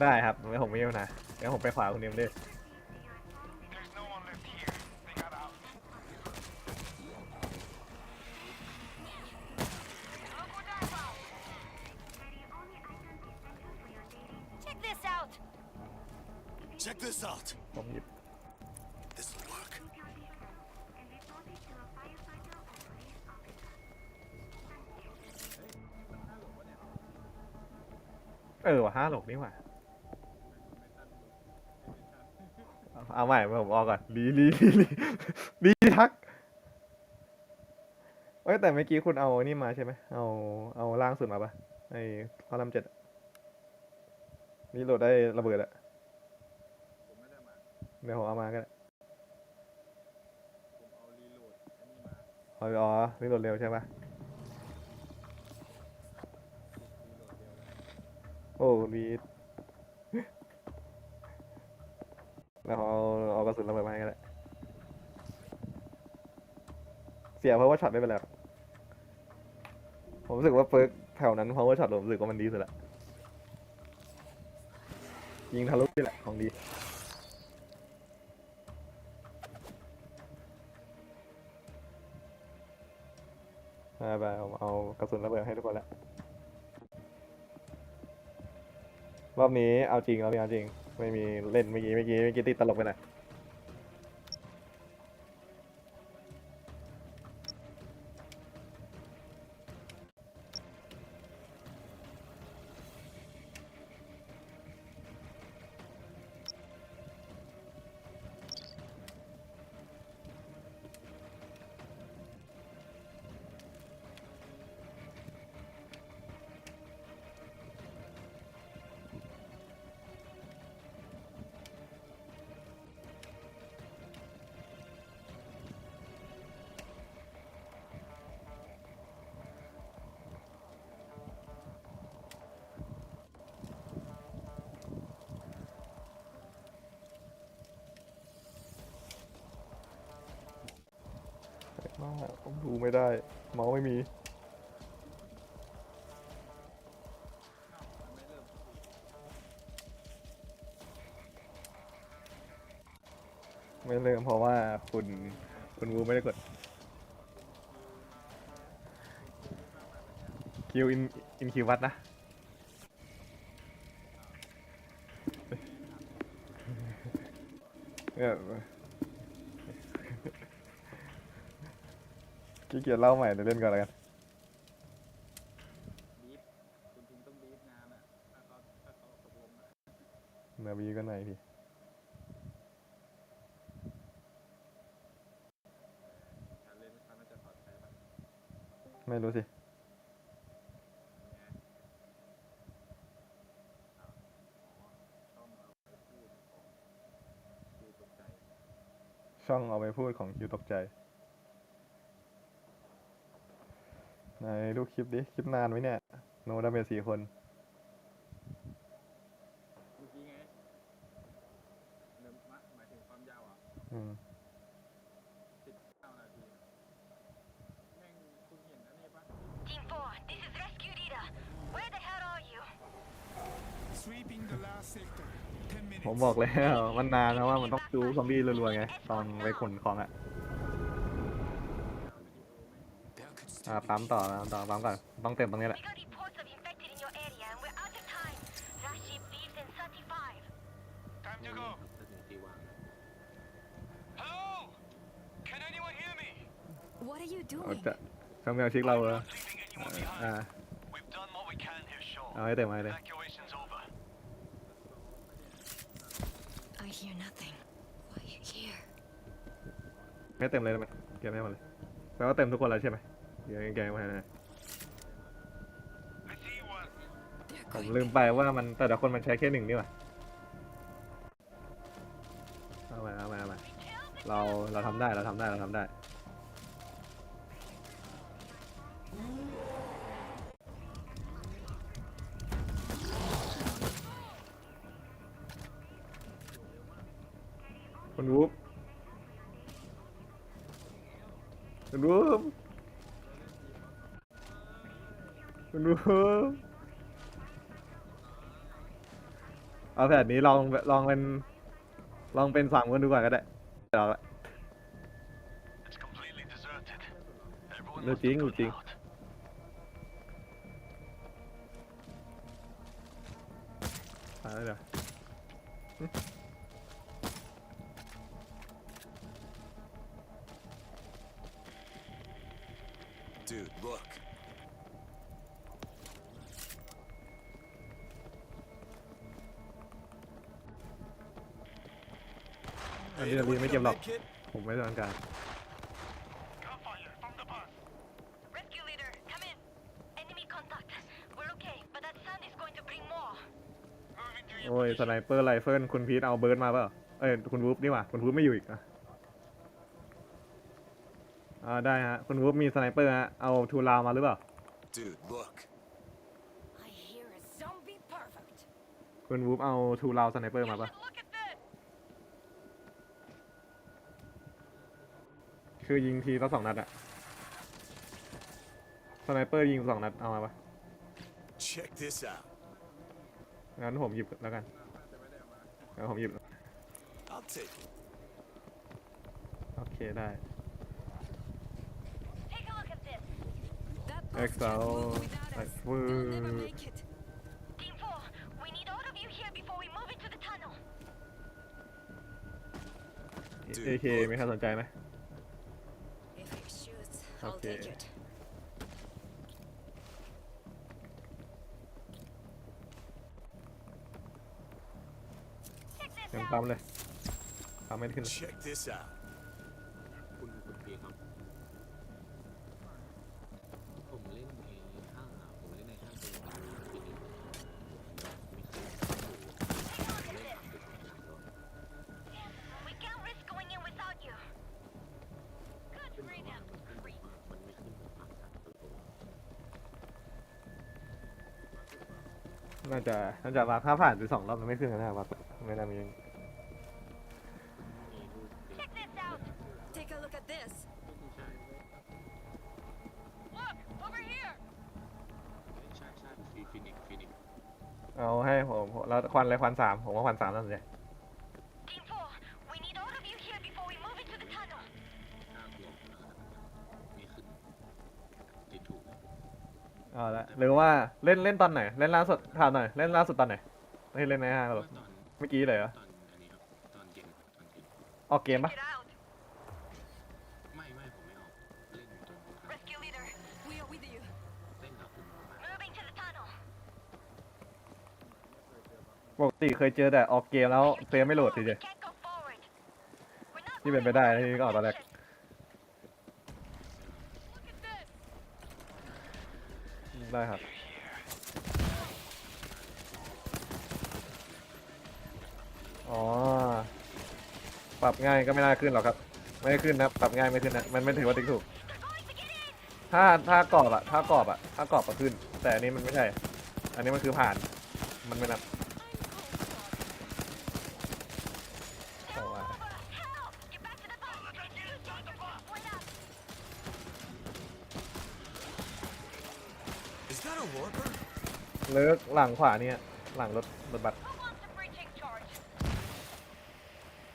ได้ครับไม่ผมไม่มีปัญหาเดี๋ยวผมไปขวาคุณเนียมเลย There's no one left here. They got out. Check this out. Check this out. ผมหยิบ This will work. เออว่ะห้าหลกนี่หว่า ใหม่ผมออกก่อนลีลีลีลีลีทักเอ้ยแต่เมื่อกี้คุณเอานี่มาใช่ไหมเอาเอาล่างสุดมาปะไอ้ข้อลำเจ็ดอะนี่โหลดได้ระเบิดอะเดี๋ยวผมเอามาก็ได้เอาอ๋อรีโหลดเร็วใช่ปะโอ้รีดแล้วเอาเอากระ สุนระเบิดมาให้ก็ได้เสียเพราะว่าช็อตไม่เป็นไรหรอกผมรู้สึกว่าเฟิร์กแถวนั้นเพราะว่าช็อตผมรู้สึกว่ามันดีสุดละยิงทะลุนี่แหละของดีไปไปผมเอากระสุนระเบิดให้ทุกคนแล้วรอบนี้เอาจริงรอบนี้เอาจริง ไม่มีเล่นเมื่อกี้เมื่อกี้เมื่อกี้ติดตลกไปหน่อย มาผมดูไม่ได้ เมาส์ไม่มี ไม่เริ่มเพราะว่าคุณคุณวูไม่ได้กดคิวอินอินคิววัดนะเนี่ย ขี้เกียจเล่าใหม่เดี๋ยวเล่นก่อนแล้วกันบีฟคุณทิงต้องบีฟงานอะถ้าเขาถ้าเขาตกลงอะนาบีก็ไหนพี่การเล่นไม่ค่อยน่าจะปลอดภัยปะไม่รู้สิไงอ้าวอ๋อช่องเอาไปพูดของคิวตกใจช่องเอาไปพูดของคิวตกใจ ไหนดูคลิปดิ คลิปนานไหมเนี่ย โนดาเมจสี่คนเมื่อกี้ไงเริ่มมะหมายถึงความยาวอะอืมสิบเก้านาทีอะแม่งคุณเห็นอันนี้ปะ Team 4, this is Rescue Leader. Where the hell are you? Sweeping the last sector. Ten minutes. ผมบอกแล้ว มันนานแล้วว่ามันต้องดูซอมบี้รัวๆไง ตอนไปขนของอะ There could อ่า still be ปั๊มต่อนะต่อปั๊มก่อนต้องเต็มตรงนี้แหละ We got reports of infected in your area and we're out of time. Last ship leaves in 35. Time to go. ถ้าถึงตีวางอะ Hello? Can anyone hear me? What are you เอา doing? จะช่างแมวชิกเราเออ Not leaving anyone อ่า behind. We've done what we can here, Shaw. เอาให้เต็มเอาให้เต็ม Evacuation's over. I hear nothing. Quiet here. ให้เต็มเลยได้ไหมเก็บให้หมดเลยแปลว่าเต็มทุกคนแล้วใช่ไหม เดี๋ยวแกงมาให้นะ I see one. They're ผม going ลืมไปว่ามันแต่ละคนมันใช้แค่หนึ่งนี่หว่าเอามาเอามาเอามาเราเราทำได้เราทำได้เราทำได้คุณวูฟคุณวูฟ คุณวูฟเอาแผนนี้ลองลองเป็น ลองเป็นสามคนดูก่อนก็ได้เดี๋ยวละ It's completely deserted. Everyone รู้ must จริง be รู้ gone จริง out. ตายแล้วเดี๋ยว Dude, อันนี้เราดีไม่เก็บหรอก ผมไม่ต้องการ Gunfire from the bus. Rescue leader, come in. Enemy contact. We're okay, but that sound is going to bring more. Moving to your โอ้ยสไนเปอร์ไรเฟิลคุณพีทเอาเบิร์ดมาเปล่าเอ้ยคุณวูฟนี่หว่าคุณวูฟไม่อยู่อีกอะอ่าได้ฮะ คุณวูฟมีสไนเปอร์ฮะ เอาทูลาวมาหรือเปล่า Dude, look. I hear a zombie perfect. คุณวูฟเอาทูลาวสไนเปอร์มาปะ Look at this. คือยิงทีละสองนัดอะสไนเปอร์ยิงสองนัด เอามาปะ Check this out. งั้นผมหยิบแล้วกันงั้นผมหยิบ I'll take it. โอเคได้ Take a look at this. That bus Exile. can't move without us. Like, They'll never woo. make it. Team 4, we need all of you here before we move into the tunnel. เอเคมีใครสนใจไหม Okay. take it. ยังปั๊มเลยปั๊มไม่ขึ้นเลย Check this out. น่าจะน่าจะว่าถ้าผ่านไปสองรอบมันไม่ขึ้นกันนะครับไม่น่ามีมีรูปเด็ก Check this out. Take a look at this. ผู้ชาย Look, over here. ใช่ใช่ฟีฟินิกฟินิกเอาให้ผมแล้วควันอะไรควันสามผมว่าควันสามน่าสนใจ เอาละหรือว่าเล่นเล่นตอนไหน เล่นล่าสุดถามหน่อยเล่นล่าสุดตอนไหนไม่เล่นในห้างหรอตอนเมื่อกี้เลยเหรอตอนอันนี้ครับตอนเย็นตอนเย็นออกเกมปะ Get out. ไม่ไม่ผมไม่ออกเล่นอยู่ตรง Rescue leader, We are with you. เล่นกับคุณมาก moving to the tunnel. ปกติเคยเจอแต่ออกเกมแล้วเซฟไม่โหลดทีเดียว Can't go forward. We're not ที่เป็นไปได้นะที่ก็ออกตอนแรก Look at this. ได้ครับ อ๋อ ปรับง่ายก็ไม่น่าขึ้นหรอกครับ ไม่ได้ขึ้นนะ ปรับง่ายไม่ขึ้นนะ มันไม่ถือว่าติ๊กถูก ถ้าถ้ากรอบอะถ้ากรอบอะถ้ากรอบอะขึ้น แต่อันนี้มันไม่ใช่ อันนี้มันคือผ่าน มันไม่นับแต่ว่า Help! Get back to the bus. You take the bus. Split up. Is that a warper? เลิกหลังขวาเนี่ย หลังรถรถบัส Who wants a breaching charge?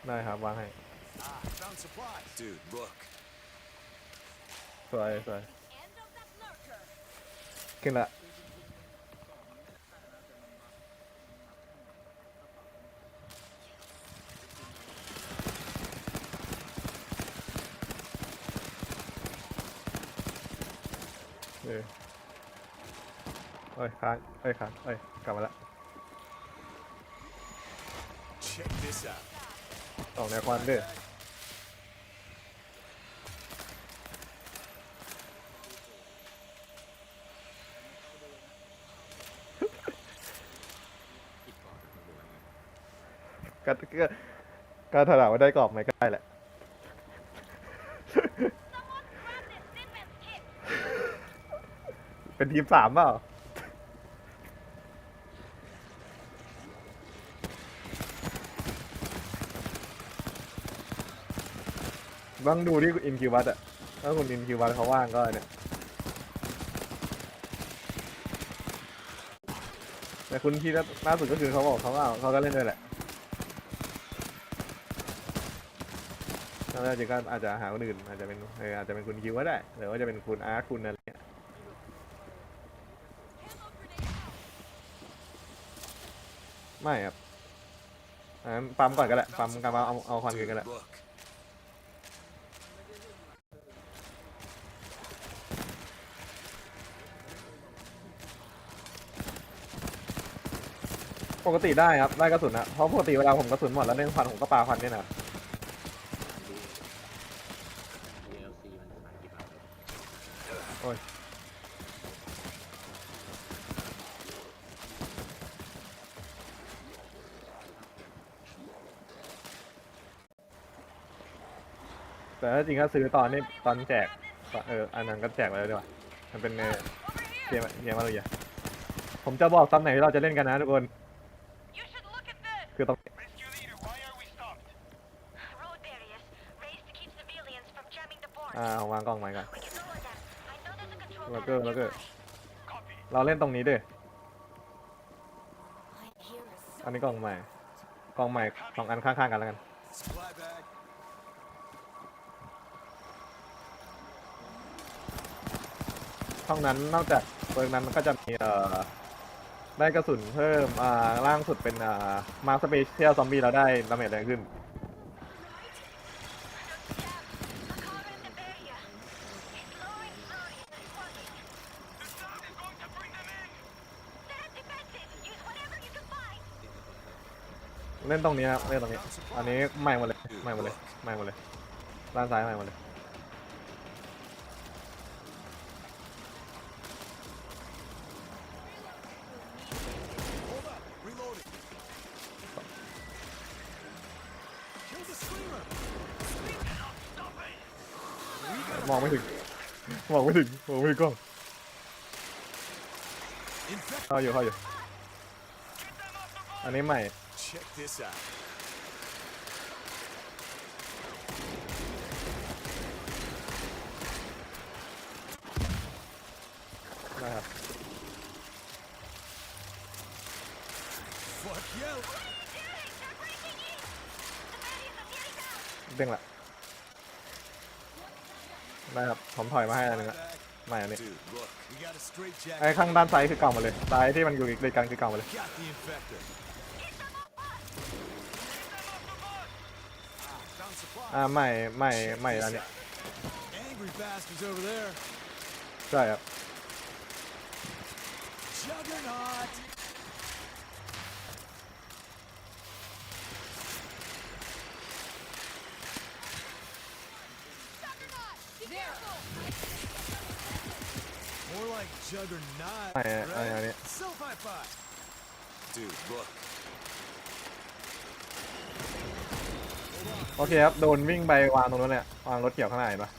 ได้ครับวางให้ Ah, found supplies. Dude, look. สวยสวย End of that lurker. ขึ้นละ อ้ยค้างเอ้ยค้างเอ้ยกลับมาละ Check this out. ออกแนวควันด้วยอีกก่อนมาดูกันก็ก็ก็ถามว่าได้กรอบไหมก็ได้แหละ Someone grab this defense kit. เป็นทีมสามเปล่า ต้องดูที่อินคิววัตอะถ้าคุณอินคิววัตเขาว่างก็เนี่ยแต่คุณที่ล่าสุดก็คือเขาบอกเขาก็เอาเขาก็เล่นด้วยแหละแล้วจริงก็อาจจะหาคนอื่นอาจจะเป็นอาจจะเป็นคุณคิวก็ได้หรือว่าจะเป็นคุณอาร์คุณอะไรเงี้ยไม่ครับอ่าปั๊มก่อนก็ได้ปั๊มกำลังเอาเอาควันก่อนก็ได้ ปกติได้ครับได้กระสุนนะเพราะปกติเวลาผมกระสุนหมดแล้วเล่นควันผมก็ปาควันเนี่ยนะ DLC มันขายกี่บาทเลยโอ้ย แต่ถ้าจริงก็ซื้อตอนนี้ตอนแจกเอออันนั้นก็แจกไปแล้วดีกว่ามันเป็นเออเกมเกมอะไรอย่างผมจะบอกตอนไหนที่เราจะเล่นกันนะทุกคน You should look at this. คือต้อง Rescue leader, why are we stopped? Road barriers raised to keep civilians from jamming the port. อ่าผมวางกล้องใหม่ก่อน We can lower them. I know there's a control Look panel good, look good. nearby. Copy. เราเล่นตรงนี้ด้วย I hear a อัน zombie. นี้กล้องใหม่กล้องใหม่สองอันข้างๆกันแล้วกัน Supply bag. ช่องนั้นนอกจากเปิร์กนั้นมันก็จะมีเอ่อได้กระสุนเพิ่มอ่าล่างสุดเป็นอ่ามาสเปเชียลซอมบี้เราได้ดาเมจแรงขึ้น A car in the barrier. It's lowering slowly and it's working. The sound is going to bring them in. They're defensive. Use whatever you can find. เล่นตรงนี้นะเล่นตรงนี้ อันนี้ใหม่หมดเลยใหม่หมดเลยใหม่หมดเลยด้านซ้ายใหม่หมดเลย มองไม่ถึง มองไม่ถึงมองไม่ถึงกล้องเข้าอยู่เข้าอยู่ อันนี้ใหม่ Check this out. ได้ครับ Fuck yeah. They're breaking in. The barriers are nearly down. เด้งละได้ครับ ผมถอยมาให้อันหนึงละ Bag. ใหม่อันนี้ Dude, look. We got a straight ไอ้ jacket. ข้างด้านซ้ายคือเก่าหมดเลยซ้ายที่มันอยู่เลยกันคือเก่าหมดเลย Got the infector. อ่าใหม่ใหม่ใหม่อันนี้ Angry bastards over there. ใช่ครับ Juggernaut. More like juggernaut. ใหม่อันนี้อันนี้ Self high five. Dude, look. โอเคครับ โดนวิ่งไปวางตรงนู้นเนี่ยวางรถเกี่ยวข้างในปะ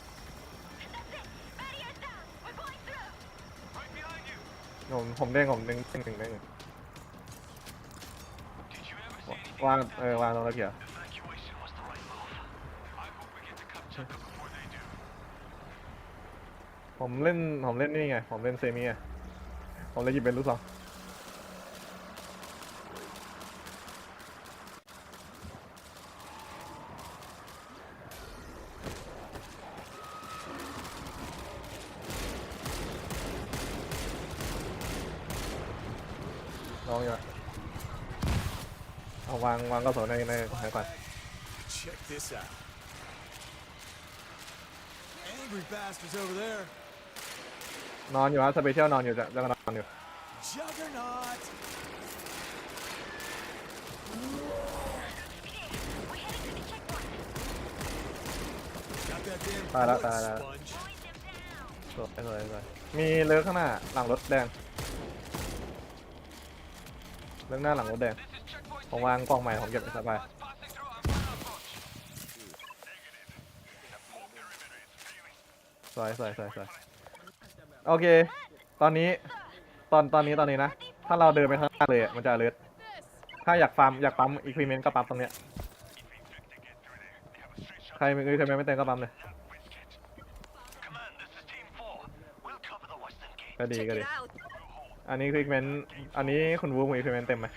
ผมผมเด้งผมเด้งเด้งเด้งเด้งวางเออวางตรงรถเกี่ยวผมเล่นผมเล่นนี่ไง ผมเล่นเซมิไงผมเลยหยิบเป็นลูกสองลองอยู่อะเอา วางวางกระสุนในในในก่อน Check this out. Angry bastards over there. นอนอยู่ฮะสเปเชียลนอนอยู่จะจะนอนอยู่ Juggernaut. We're heading to the checkpoint. Got that damn Ta da, bullet ta da. sponge. Point them down. สวยสวยสวยมีเลือข้างหน้าหลังรถแดงเลือกหน้าหลังรถแดง This is checkpoint ผมวางกล้องใหม่ผมเก็บสบายสวยสวยสวยสวยโอเค ตอนนี้ ตอนตอนนี้ตอนนี้นะ ถ้าเราเดินไปข้างหน้าเลยมันจะเลืดถ้าอยากฟาร์มอยากปั๊มอีควิเมนต์ก็ปั๊มตรงเนี้ย ใครมีอีควิมนไม่เต็มก็ปั๊มเลย ก็ดีก็ดี อันนี้ควิเมนต์อันนี้คุณวูฟมีอีควิเมนต์เต็มไหม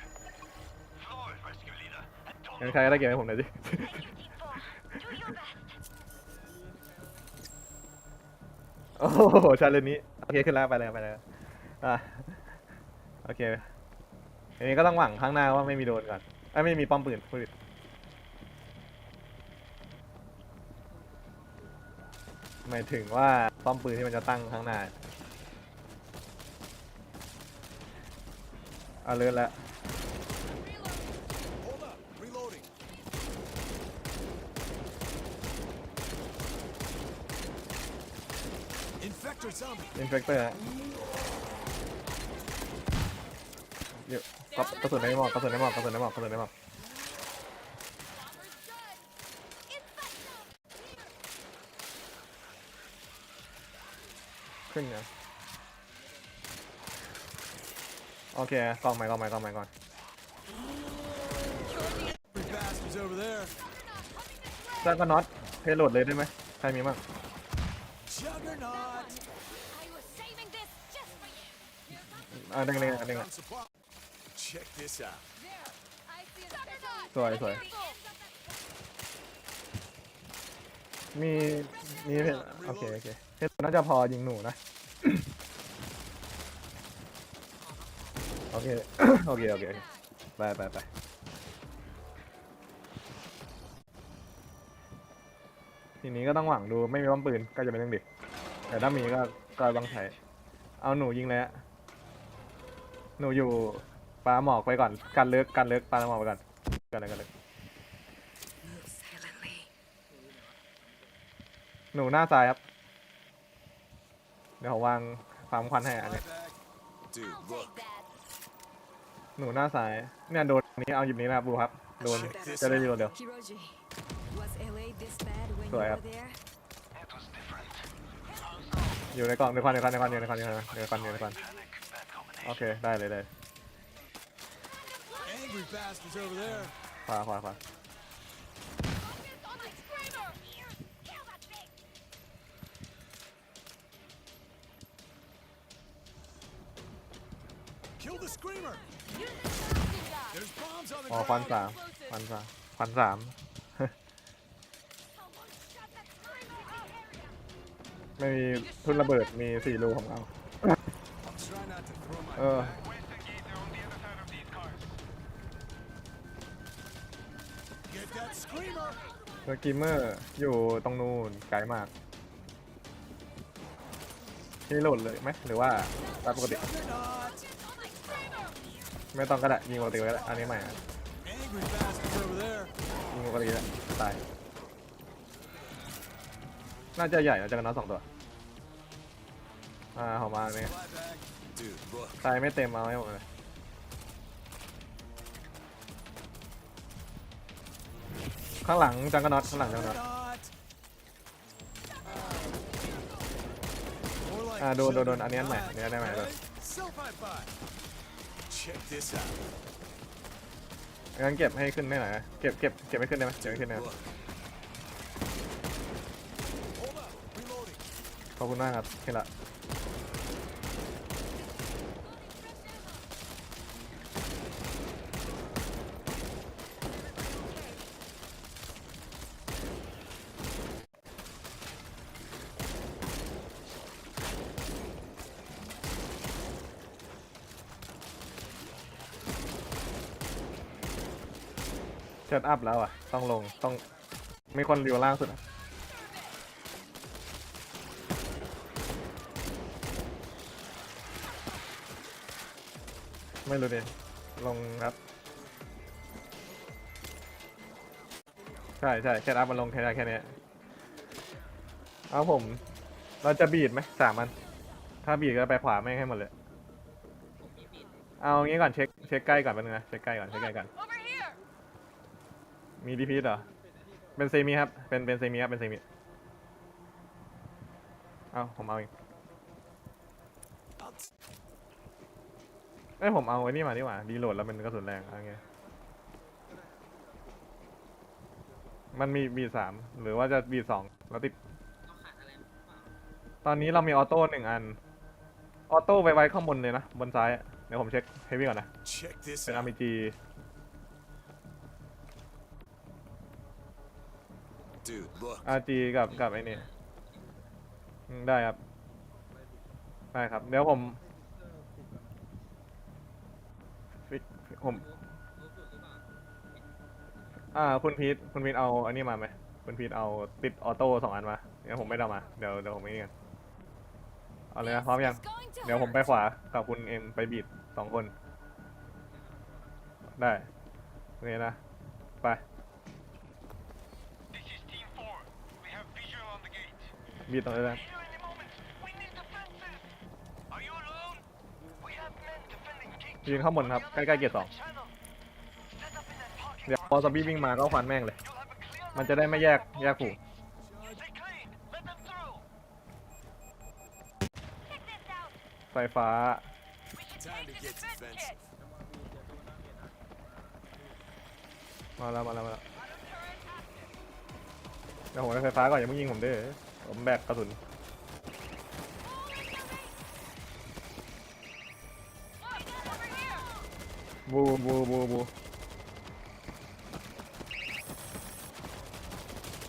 งั้นใครก็ได้เก็บให้ผมหน่อยสิ โอ้โหชาเลนนี้ โอเค ขึ้นแล้ว ไปเลยไปเลยอะโอเคอันนี้ก็ต้องหวังข้างหน้าว่าไม่มีโดนก่อนไอ้ยไม่มีป้อมปืนพูดผิดหมายถึงว่าป้อมปืนที่มันจะตั้งข้างหน้าเอาเลื่อนแล้ว Hold up. Reloading. Infector zombie. อินเฟกเตอร์เดี๋ยวกระกระสุนในหมอกกระสุนในหมอกกระสุนในหมอกกระสุนในหมอกขึ้นไงโอเคกล้องใหม่กล้องใหม่กล้องใหม่ก่อน Angry bastards over there. แล้วก็น็อตเพลโหลดเลยได้ไหมใครมีบ้าง อ่าเด้งเด้งเด้ง Found supply. Check this out. There. I see a special. สวยสวยมีมีเพลโอเคโอเคเพลน่าจะพอยิงหนูนะ โอเค โอเค โอเคโอเคไปไปไปทีนี้ก็ต้องหวังดูไม่มีป้อมปืนก็จะเป็นเรื่องดีแต่ถ้ามีก็ก็ต้องใช้เอาหนูยิงเลยอะ หนูอยู่ปลาหมอกไปก่อนกันเลิกกันเลิกปลาหมอกไปก่อนกันเลยกันเลย Silently. หนูหน้าซ้ายครับ เดี๋ยวผมวางความควันให้อันนี้หนูหน้าซ้ายเนี่ยโดนนี้เอาหยิบนี้นะครับดูครับโดนจะได้เร็วเร็ว Hiroji, was LA this bad when So you I were have- there? It was different. อยู่ในกล่องในควันในควันในควันอยู่ในควันอยู่ในควันอยู่ในควัน โอเค ได้เลยได้ Angry bastards over there. ขวาขวาขวา On my screamer. Kill that thing. Kill the screamer. There's bombs on the อ๋อควัน ground. สามควันสามควันสาม Someone shot that screamer. area. ไม่มีทุ่นระเบิดมีสี่รูของเรา Get that screamer. สกิมเมอร์อยู่ตรงนู้นไกลมากนี่โหลดเลยไหมหรือว่าตามปกติ ไม่ต้องก็ได้ยิงปกติก็ได้อันนี้ใหม่อะยิงปกติแล้วตายน่าจะใหญ่นะจะกันน็อตสองตัวอ่าของมาเนี่ย Fly bag. Dude, look. ตายไม่เต็มเอาให้หมดเลยข้างหลังจังกันน็อตข้างหลังจังกันน็อต Juggernaut. More like อ่าโดนโดนโดนอันนี้อันใหม่อันนี้อันใหม่เลย Self high five. Check this out. งั้นเก็บให้ขึ้นได้หน่อยนะเก็บเก็บเก็บให้ขึ้นได้ไหมเก็บให้ขึ้นได้ไหม Look. Hold up. Reloading. ขอบคุณมากครับขึ้นละ เซตอัพแล้วอะ ต้องลง ต้อง มีคนอยู่ล่างสุดอะไม่รู้ดิลงครับ ใช่ใช่แค่อัพมันลงแค่ได้แค่เนี้ยเอาผม เราจะบีดไหมสามอัน ถ้าบีดก็ไปขวาไม่งให้หมดเลย เอางี้ก่อนเช็คเช็คใกล้ก่อนแป๊บนึงนะเช็คใกล้ก่อนเช็คใกล้ก่อน มีดีพีเหรอ เป็นเซมิครับ เป็นเป็นเซมิครับ เป็นเซมิ เอาผมเอาเอง I'll t- เอ้ยผมเอาไอ้นี่มาดีกว่าดีโหลดแล้วมันกระสุนแรงเอะไรเงี้ยมันมีบีสามหรือว่าจะบีสองแล้วติด ตอนนี้เรามีออโต้หนึ่งอัน ออโต้ไว้ไว้ข้างบนเลยนะ บนซ้ายอะเดี๋ยวผมเช็คเฮฟวี่ก่อนนะ Check this เป็น out. RPG Dude, look. RG กับกับไอ้นี่อืมได้ครับ ได้ครับ เดี๋ยวผมฟิกผม อ่า คุณพีทคุณพีทเอาอันนี้มาไหมคุณพีทเอาติดออโต้สองอันมาเดี๋ยวผมไม่ได้เอามา เดี๋ยวเดี๋ยวผมไม่นี่กันเอาเลยนะพร้อมยัง เดี๋ยวผมไปขวากับคุณเอ็มไปบีดสองคน ได้โอเคนะ ไป This is Team 4. We have visual on the gate. บีดตรงนี้นะ Here any moment. We need defenses. Are you alone? We have men defending gate ยืนข้างบนครับ ใกล้ๆเกียร์สอง channel. Set up in that parking เดี๋ยวพอซอมบี้วิ่งมาก็ฟันแม่งเลย You'll have a clear มันจะได้ไม่แยก แยกผูก Stay clean. Let them through. Check this out. ไฟฟ้า We should Time take to the get defense defensive. kit. มาแล้วมาแล้วมาแล้วเดี๋ยวผมไปไฟฟ้าก่อนอย่าเพิ่งยิงผมเด้อ ผมแบกกระสุนบูบูบูบู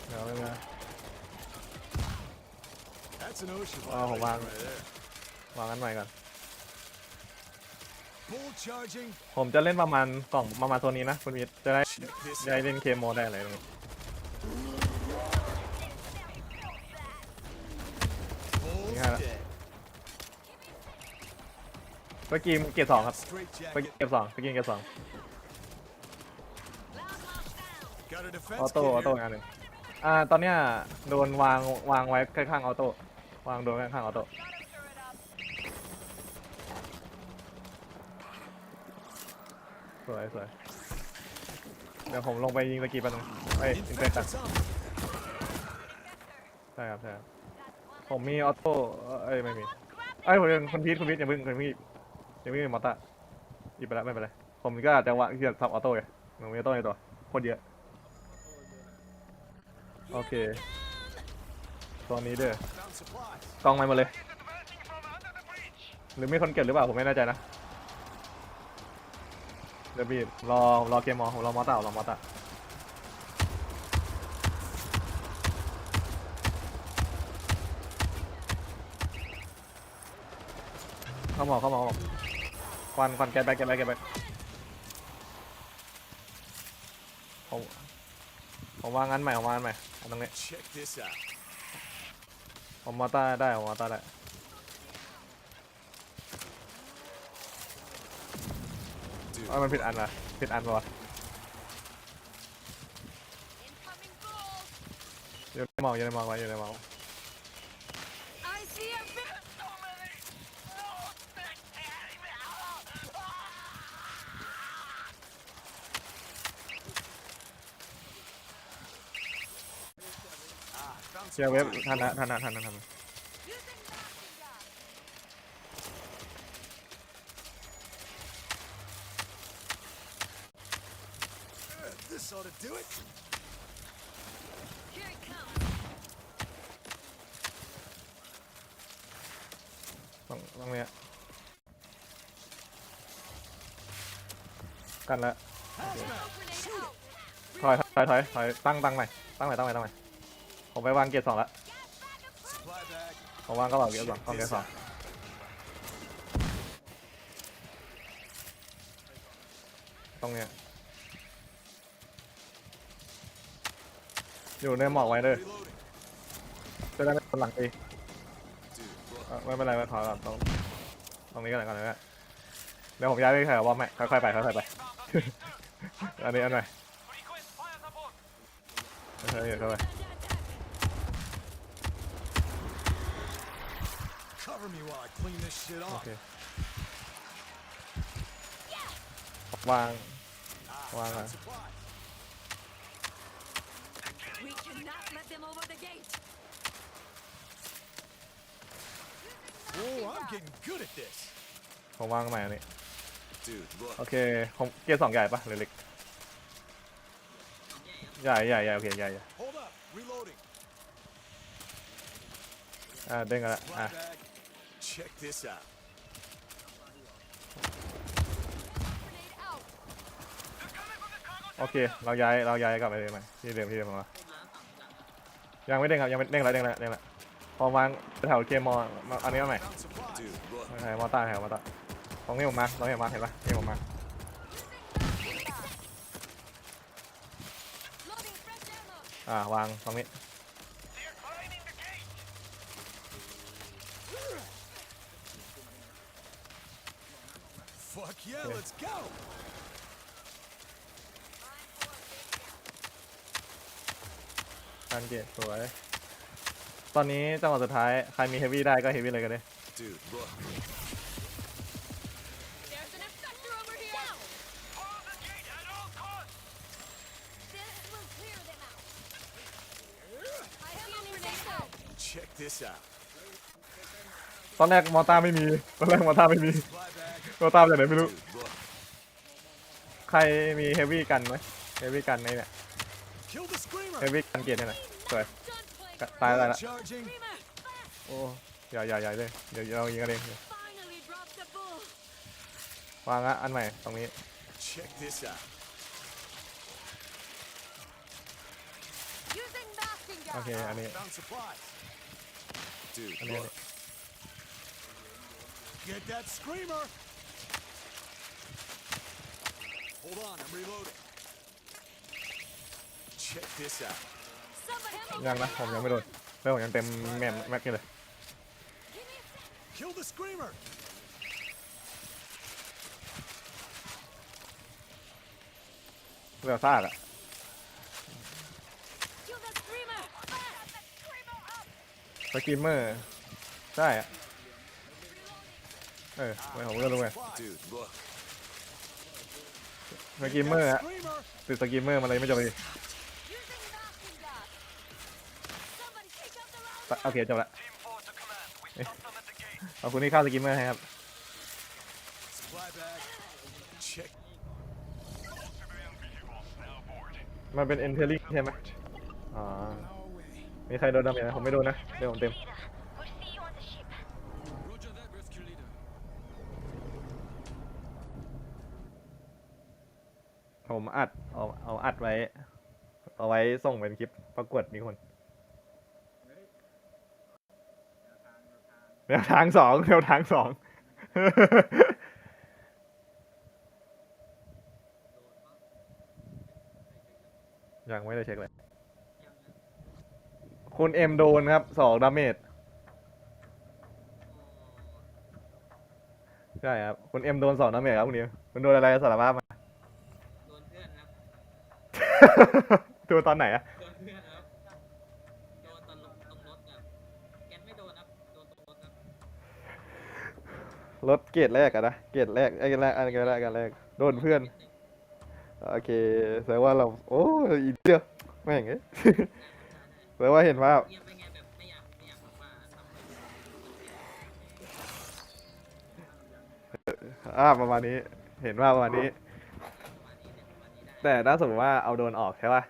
เดี๋ยวไม่เป็นไร That's an ocean Oh, violation wow. right there. วางกันใหม่ก่อน Bull charging. ผมจะเล่นประมาณกล่องประมาณตัวนี้นะ คุณวิทย์จะได้ Check this ได้ out. เล่นเคมโมได้อะไรตรงนี้ เมื่อกี้เกียร์สองครับ Straight เมื่อกี้ jacket. เกียร์สองเมื่อกี้เกียร์สอง Got a อ defense อโต้ kit ออโต้ here. งานหนึ่งอ่าตอนเนี้ยโดนวางวางไว้ข้างๆออโต้วางโดนข้างๆออโต้สวยสวยเดี๋ยวผมลงไปยิงตะกี้แป๊บนึงเอ้ยอินเตอร์ Infected ตัด zone. ใช่ครับใช่ครับผมมีออโต้เอ้ยไม่มีเอ้ยผมคุณพีทคุณพีทอย่าเพิ่งคุณพีทอ ย่าเพิ่มีมอเตอร์หยิบไปแล้วไม่เป็นไรผมก็อาจจะวางที่จะทับออโต้ไงผมมีออโต้ในตัวโคตรเยอะโอเคตัวนี้เด้อกองไปหมดเลย หรือไมีคนเก็บหรือเปล่าผมไม่แน่ใจนะเดี๋ยวบีบรอรอเกมมอผมรอมอเตอร์รอมอเตอร์เข้ามอเข้าหมอเข้าหมอ ควันควันแก๊สแบ็คแก๊สแบ็คแก๊สแบ็คผมผมวางงานใหม่ผมวางงานใหม่อันตรงนี้ Check this out. ผมมอเตอร์ได้ผมมอเตอร์ได้ Dude, เอ้ยมันผิดอันนะผิดอันปะวะ Incoming gold. อยู่ในหมอกอยู่ในหมอกไว้อยู่ในหมอก I see a bit. so many. No, they're tearing me out. Ah, found เชียร์เว็บ supplies. ทันนะทันนะทันนะทันนะ Using knocking gun. Uh, This ought to do it. Here it comes. ต้องต้องเนี้ยกันละ Hazmat. Grenade out. ถอยถอยถอยถอยตั้งตั้งใหม่ตั้งใหม่ตั้งใหม่ตั้งใหม่ ผมไปวางเกียร์สองละ Supply bag. ผมวางกระเป๋าเกียร์สองกล้องเกียร์สองตรงเนี้ยอยู่ในหมอกไว้เลย Reloading. จะได้ไม่โดนหลังตี Dude, look. เอ่อไม่เป็นไรไม่ถอยก่อนตรงตรงนี้ก็ได้ก่อนเลยนะเดี๋ยวผมย้ายไปแถวบอมแม่ค่อยๆไปค่อยๆไป อันนี้อันไหน Request fire support. ค่อยๆเข้าไป Cover me while I clean this shit โอ off. เควาง Ah, Wow. found supplies. We cannot let them over the gate. Oh, I'm getting good at this. ผมวางใหม่อันนี้ Dude, look. โอเคผมเกียร์สองใหญ่ปะหรือเล็กใหญ่ใหญ่ใหญ่โอเคใหญ่ใหญ่ Hold up. Reloading. อ่าเด้งกันละอะ Supply bag. Check this out. โอเค เราย้าย เราย้ายกลับไปเลยไหมที่เดิมที่เดิมของเรายังไม่เด้งครับ ยังไม่เด้งแล้วเด้งแล้วเด้งแล้วพอวางแถวเกมอมาอันนี้มาใหม่มาคาร์มอต้าแถวมอต้าของนี่ผมมาเราเห็นมาเห็นปะนี่ผมมาอ่าวางตรงนี้ Fuck yeah, Okay. let's go! การเกตสวย ตอนนี้จังหวะสุดท้าย ใครมีเฮฟวี่ได้ก็เฮฟวี่เลยก็ได้ Dude, look. There's an infector over here. Follow the gate at all costs. This will clear them out. I have a grenade out. Check this out. ตอนแรกมอต้าไม่มี ตอนแรกมอต้าไม่มี Fly bag. มอต้าจากไหนไม่รู้ Dude, look. ใครมีเฮฟวี่กันไหมเฮฟวี่กันในเนี่ย Kill the screamer! เฮฟวี่กันเกตเนี่ยหน่อยสวย Gunplay. ตายตายละ Charging. Screamer. โอ้อย่าอย่าอย่าเลยเดี๋ยวเรายิงกันเอง Finally dropped the bull. วางอะอันใหม่ตรงนี้ Check this out. Using masking โอ gas. เคอันนี้ Found supplies. Dude, I mean- look. Get that screamer! Hold on, I'm reloading. Check this out. Somebody help ยังนะผมยังไม่โดนเรื่องผมยังเต็มแมมแม็กอยู่เลย Kill the screamer! เรื่องซากอะ Kill the screamer. Fast. สกิมเมอร์ใช่อะเออไม่ผมก็รู้ไง Dude, look. สกิมเมอร์ฮะติดสกิมเมอร์มาเลยไม่จบเลยโอเคจบละขอบคุณที่เข้าสกิมเมอร์ให้ครับมันเป็นเอนเทอร์ลิงใช่ไหมอ๋อมีใครโดนดาเมจไหมผมไม่โดนนะเดี๋ยวผมเต็ม Leader, we'll see you on the ship. Roger that, rescue leader. ผมอัดเอาเอาอัดไว้ เอาไว้ส่งเป็นคลิปประกวดมีคนแนวทางสองแนวทางสองยังไม่ได้เช็คเลย คุณเอ็มโดนครับสองดาเมจใช่ครับ คุณเอ็มโดนสองดาเมจครับคุณเอ็มคุณโดนอะไรสารภาพมา โดนเพื่อนครับ โดนตอนไหนอะโดนเพื่อนครับโดนตอนลงตรงรถครับแกนไม่โดนครับโดนตรงรถครับรถเกรดแรกอะนะ เกรดแรกไอ้แรกอันแรกอันแรก โดนเพื่อน โอเคแสดงว่าเรา โอ้ยอีเดียวแม่งเอ้ยแสดงว่าเห็นว่าเงียบไปไงแบบไม่อยากไม่อยากบอกว่าทำอะไรอ่าประมาณนี้ เห็นว่าประมาณนี้ แต่ถ้าสมมติว่าเอาโดนออกใช่ป่ะ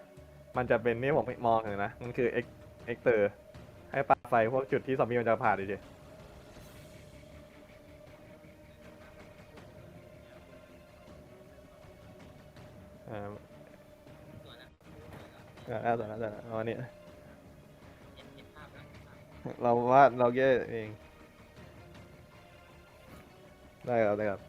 มันจะเป็นนี่ผมมองเลยนะ มันคือเอ็กเอ็กเตอร์ ให้ปาไฟพวกจุดที่ซอมบี้มันจะผ่านดิเจอ่าส่วนนะอ่าส่วนนั้นส่วนนั้นวันนี้เห็นเห็นภาพแล้วเห็นภาพเราว่าเราแก้เอง ได้ครับได้ครับ